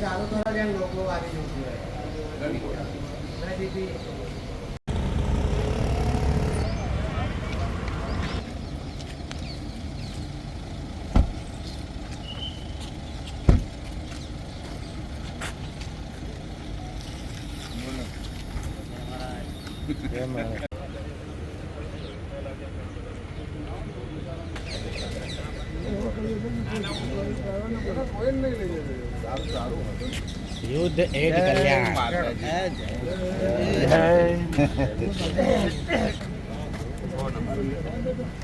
ચાલુ કરો જેમ લોકો આવી જવું જોઈએ અને બીજી યુદ્ધ એડ કલ્યાણ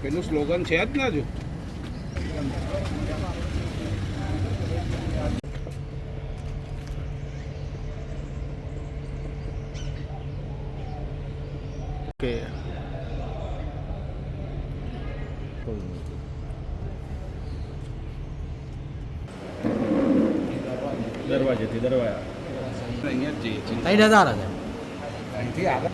પેલું સ્લોગન છે જ ને હજુ દરવાજેથી દરવાજા અહીંયા જ જઈએ છીએ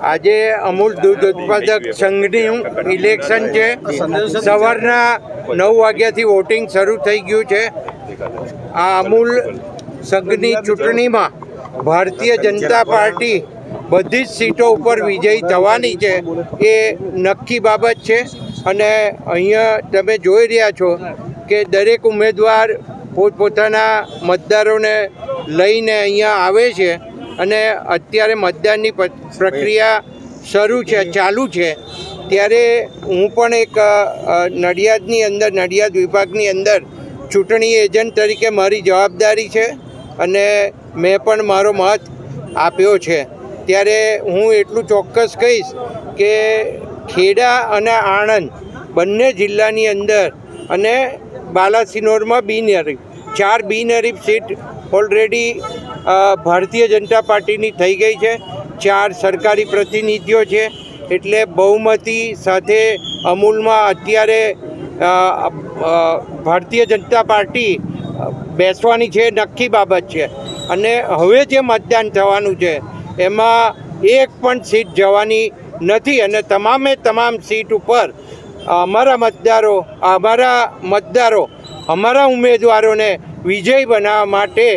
આજે અમૂલ દૂધ ઉત્પાદક સંઘની ઇલેક્શન છે. સવારના નવ વાગ્યાથી વોટિંગ શરૂ થઈ ગયું છે. આ અમૂલ સંઘની ચૂંટણીમાં ભારતીય જનતા પાર્ટી બધી જ સીટો ઉપર વિજયી થવાની છે એ નક્કી બાબત છે. અને અહીંયા તમે જોઈ રહ્યા છો કે દરેક ઉમેદવાર પોતપોતાના મતદારોને લઈને અહીંયા આવે છે. અને અત્યારે મતદાનની પ્રક્રિયા શરૂ છે, ચાલુ છે. ત્યારે હું પણ એક નડિયાદની અંદર, નડિયાદ વિભાગની અંદર ચૂંટણી એજન્ટ તરીકે મારી જવાબદારી છે અને મેં પણ મારો મત આપ્યો છે. ત્યારે હું એટલું ચોક્કસ કહીશ કે ખેડા અને આણંદ બંને જિલ્લાની અંદર અને બાલાસિનોરમાં બિનહરીફ, ચાર બિનહરીફ સીટ ઓલરેડી ભારતીય જનતા પાર્ટીની થઈ ગઈ છે. ચાર સરકારી પ્રતિનિધિઓ છે. એટલે બહુમતી સાથે અમૂલમાં અત્યારે ભારતીય જનતા પાર્ટી બેસવાની છે નક્કી બાબત છે. અને હવે જે મતદાન થવાનું છે, એમાં એક પણ સીટ જવાની નથી અને તમામે તમામ સીટ ઉપર અમારા મતદારો અમારા મતદારો, અમારા ઉમેદવારોને વિજય બનાવવા માટે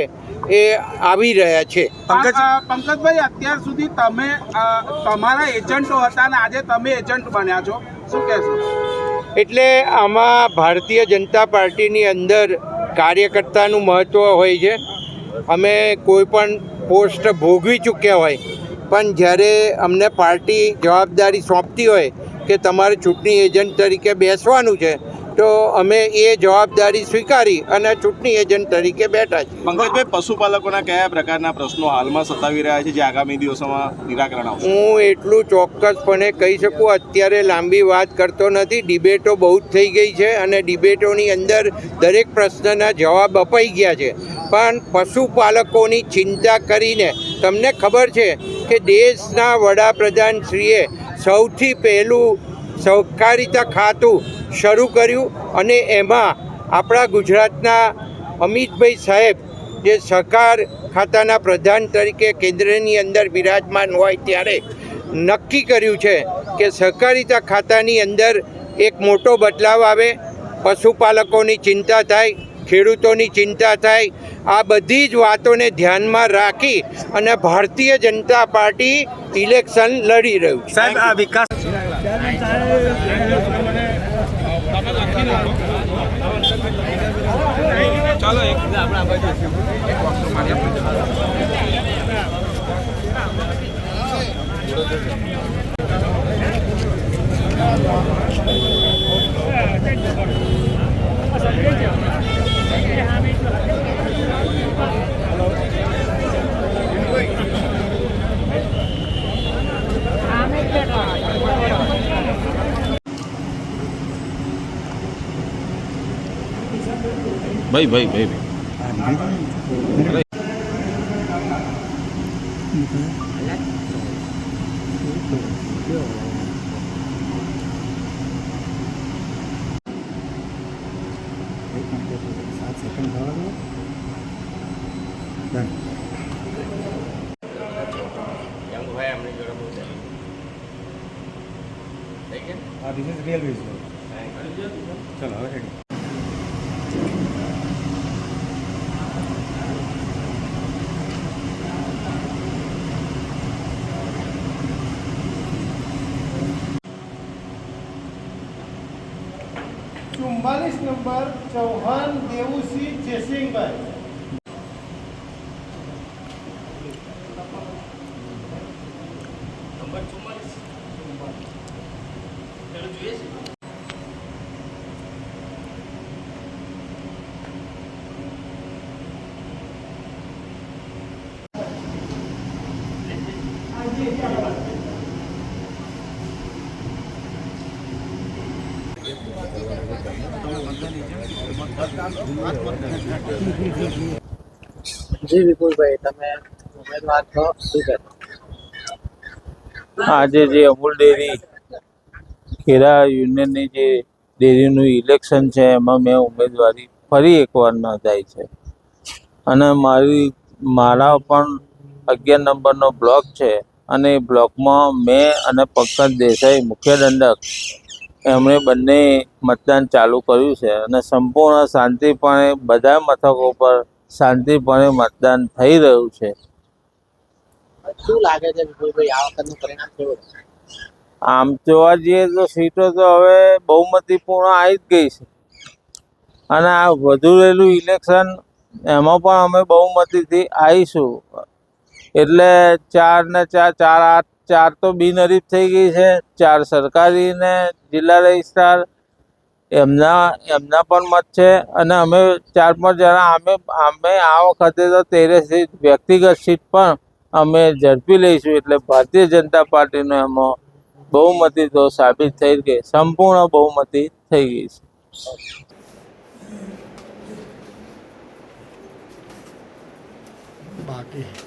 એ આવી રહ્યા છે. પંકજ પંકજભાઈ અત્યાર સુધી તમે તમારા એજન્ટો હતા ને આજે તમે એજન્ટ બન્યા છો. શું કહેશો? એટલે આમાં ભારતીય જનતા પાર્ટીની અંદર કાર્યકર્તાનું મહત્ત્વ હોય છે. અમે કોઈ પણ પોસ્ટ ભોગવી ચૂક્યા હોય પણ જ્યારે અમને પાર્ટી જવાબદારી સોંપતી હોય કે તમારે ચૂંટણી એજન્ટ તરીકે બેસવાનું છે તો અમે એ જવાબદારી સ્વીકારી અને ચૂંટણી એજન્ટ તરીકે બેઠા છીએ. પંકજભાઈ પશુપાલકોના કયા પ્રકારના પ્રશ્નો હાલમાં સતાવી રહ્યા છે જે આગામી દિવસોમાં નિરાકરણ આવશે? હું એટલું ચોક્કસપણે કહી શકું અત્યારે લાંબી વાત કરતો નથી. ડિબેટો બહુ જ થઈ ગઈ છે અને ડિબેટોની અંદર દરેક પ્રશ્નના જવાબ અપાઈ ગયા છે. પણ પશુપાલકોની ચિંતા કરીને તમને ખબર છે કે દેશના વડાપ્રધાનશ્રીએ સૌથી પહેલું સહકારિતા ખાતું શરૂ કર્યું અને એમાં આપણા ગુજરાતના અમિતભાઈ સાહેબ, જે સહકાર ખાતાના પ્રધાન તરીકે કેન્દ્રની અંદર બિરાજમાન હોય ત્યારે નક્કી કર્યું છે કે સહકારિતા ખાતાની અંદર એક મોટો બદલાવ આવે, પશુપાલકોની ચિંતા થાય, ખેડૂતોની ચિંતા થાય, આ બધી જ વાતોને ધ્યાનમાં રાખી અને ભારતીય જનતા પાર્ટી ઇલેક્શન લડી રહ્યું છે. સાહેબ, આ વિકાસ ચાલો એક. ભાઈ ભાઈ ભાઈ ભાઈ. હા ધીસ ઇઝ રિયલ વિઝ્યુઅલ ચલો હવે રેડી નંબર ચૌહાણ દેવુસિંહ જયસિંહભાઈ. જી, વિપુલભાઈ, તમે ઉમેદવાર છો. શું આજે જે અમૂલ ડેરી ખેડા યુનિયનની જે ડેરીનું ઇલેક્શન છે, એમાં મેં ઉમેદવારી ફરી એકવાર નોંધાઈ છે. અને મારી, મારા પણ અગિયાર નંબરનો બ્લોક છે. અને એ બ્લોકમાં મેં અને પંકજ દેસાઈ મુખ્ય દંડક એમણે બંને મતદાન ચાલુ કર્યું છે અને સંપૂર્ણ શાંતિપણે બધા મથકો પર શાંતિપણે મતદાન થઈ રહ્યું છે. શું લાગે છે વિપુલભાઈ આ વખતનું પરિણામ કેવું આમ જોવા જઈએ તો સીટો તો હવે બહુમતીપૂર્ણ આવી જ ગઈ છે. અને આ વધુ રહેલું ઇલેક્શન એમાં પણ અમે બહુમતીથી આવીશું એટલે ચાર ને ચાર ચાર આઠ ચાર તો બિનહરીફ થઈ ગઈ છે. ચાર સરકારી ને જિલ્લા રજિસ્ટ્રાર. એમના એમના પણ મત છે. અને અમે ચાર પાંચ જણા, અમે અમે આ વખતે તો તેરે સીટ, વ્યક્તિગત સીટ પણ અમે ઝડપી લઈશું એટલે ભારતીય જનતા પાર્ટીનો એમાં બહુમતી તો સાબિત થઈ ગઈ, સંપૂર્ણ બહુમતી થઈ ગઈ છે. બાકી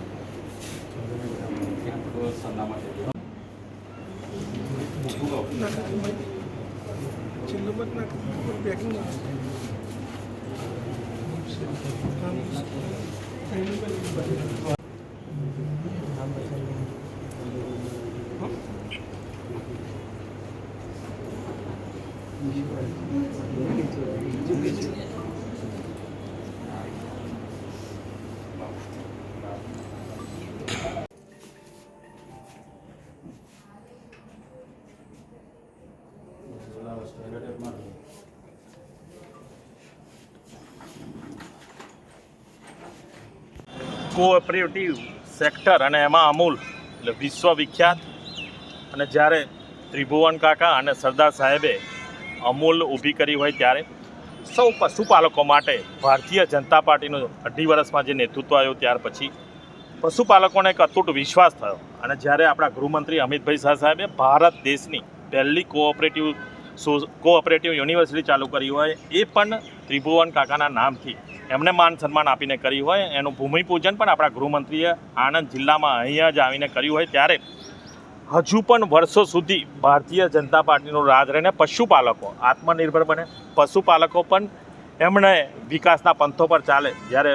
నాకు చెల్లుబడి నాకు packing Thank you. Cooperative sector અને એમાં અમૂલ, એટલે વિશ્વવિખ્યાત. અને જ્યારે ત્રિભુવન કાકા અને સરદાર સાહેબે અમૂલ ઊભી કરી હોય ત્યારે સૌ પશુપાલકો માટે ભારતીય જનતા પાર્ટીનું અઢી વર્ષમાં જે નેતૃત્વ આવ્યું ત્યાર પછી પશુપાલકોને એક અતૂટ વિશ્વાસ થયો. અને જ્યારે આપણા ગૃહમંત્રી અમિતભાઈ શાહ સાહેબે ભારત દેશની પહેલી કોઓપરેટિવ સો કોઓપરેટિવ યુનિવર્સિટી ચાલુ કરી હોય એ પણ ત્રિભુવન કાકાના નામથી એમને માન સન્માન આપીને કર્યું હોય. એનું ભૂમિપૂજન પણ આપણા ગૃહમંત્રીએ આણંદ જિલ્લામાં અહીંયા જ આવીને કર્યું હોય ત્યારે હજુ પણ વર્ષો સુધી ભારતીય જનતા પાર્ટીનું રાજ રહીને પશુપાલકો, આત્મનિર્ભર બને. પશુપાલકો પણ એમણે વિકાસના પંથો પર ચાલે. જ્યારે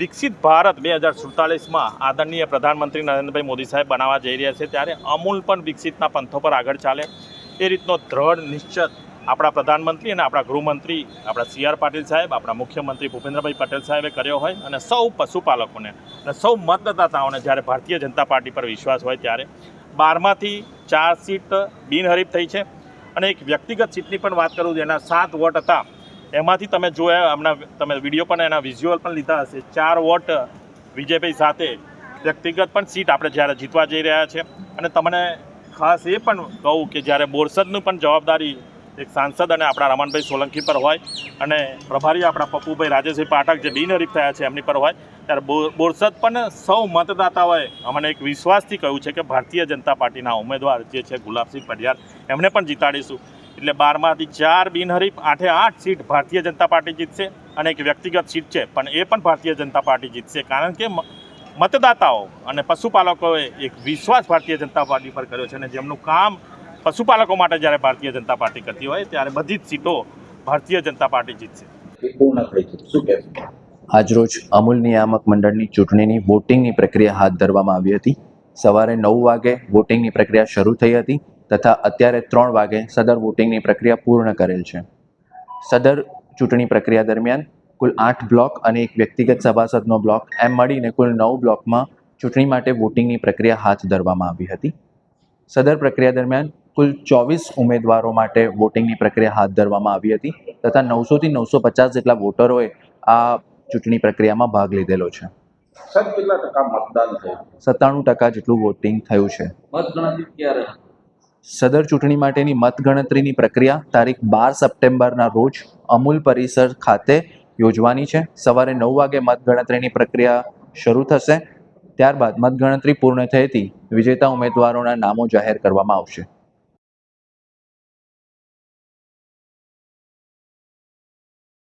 વિકસિત ભારત બે હજાર સુડતાલીસમાં આદરણીય પ્રધાનમંત્રી નરેન્દ્રભાઈ મોદી સાહેબ બનાવવા જઈ રહ્યા છે, ત્યારે અમૂલ પણ વિકસિતના પંથો પર આગળ ચાલે. એ રીતનો દ્રઢ નિશ્ચય આપણા પ્રધાનમંત્રી અને આપણા ગૃહમંત્રી, આપણા સી આર પાટીલ સાહેબ, આપણા મુખ્યમંત્રી ભૂપેન્દ્રભાઈ પટેલ સાહેબે કર્યો હોય અને સૌ પશુપાલકોને અને સૌ મતદાતાઓને જ્યારે ભારતીય જનતા પાર્ટી પર વિશ્વાસ હોય ત્યારે બારમાંથી ચાર સીટ બિનહરીફ થઈ છે અને એક વ્યક્તિગત સીટની પણ વાત કરું એના સાત વોટ હતા, એમાંથી તમે જોયા, હમણાં તમે વીડિયો પણ એના વિઝ્યુઅલ પણ લીધા હશે. ચાર વોટ વિજયભાઈ સાથે વ્યક્તિગત પણ સીટ આપણે જ્યારે જીતવા જઈ રહ્યા છે. અને તમને ખાસ એ પણ કહું કે જ્યારે બોરસદનું પણ જવાબદારી એક સાંસદ અને આપણા રમણભાઈ સોલંકી પર હોય અને પ્રભારી આપણા પપ્પુભાઈ રાજેશભાઈ પાઠક જે બિનહરીફ થયા છે એમની પર હોય, ત્યારે બોર- બોરસદ પણ સૌ મતદાતાઓએ અમને એક વિશ્વાસથી કહ્યું છે કે ભારતીય જનતા પાર્ટીના ઉમેદવાર જે છે ગુલાબસિંહ પઢિયાર એમને પણ જીતાડીશું. એટલે બારમાંથી ચાર બિનહરીફ આઠે આઠ સીટ ભારતીય જનતા પાર્ટી જીતશે અને એક વ્યક્તિગત સીટ છે, પણ એ પણ ભારતીય જનતા પાર્ટી જીતશે. કારણ કે મતદાતાઓ અને પશુપાલકોએ એક વિશ્વાસ ભારતીય જનતા પાર્ટી પર કર્યો છે અને જેમનું કામ પશુપાલકો માટે જ્યારે ભારતીય જનતા પાર્ટી કરતી હોય ત્યારે બધી જ સીટો ભારતીય જનતા પાર્ટી જીતશે. આજરોજ અમૂલ નિયામક મંડળની ચૂંટણીની વોટિંગની પ્રક્રિયા હાથ ધરવામાં આવી હતી. સવારે નવ વાગે વોટિંગની પ્રક્રિયા શરૂ થઈ હતી તથા અત્યારે ત્રણ વાગે સદર વોટિંગની પ્રક્રિયા પૂર્ણ કરેલ છે. સદર ચૂંટણી પ્રક્રિયા દરમિયાન કુલ આઠ બ્લોક અને એક વ્યક્તિગત સભાસદનો બ્લોક એમ મળીને કુલ નવ બ્લોકમાં ચૂંટણી માટે વોટિંગની પ્રક્રિયા હાથ ધરવામાં આવી હતી. સદર પ્રક્રિયા દરમિયાન કુલ ચોવીસ ઉમેદવારો માટે વોટિંગની પ્રક્રિયા હાથ ધરવામાં આવી હતી તથા નવસોથી નવસો પચાસ જેટલા વોટરોએ આ ચૂંટણી પ્રક્રિયામાં ભાગ લીધેલો છે. સત્તાણું ટકા જેટલું વોટિંગ થયું છે. સદર ચૂંટણી માટેની મતગણતરીની પ્રક્રિયા તારીખ બાર સપ્ટેમ્બરના રોજ અમૂલ પરિસર ખાતે યોજવાની છે. સવારે નવ વાગે મતગણતરીની પ્રક્રિયા શરૂ થશે. ત્યારબાદ મતગણતરી પૂર્ણ થયેથી વિજેતા ઉમેદવારોના નામો જાહેર કરવામાં આવશે.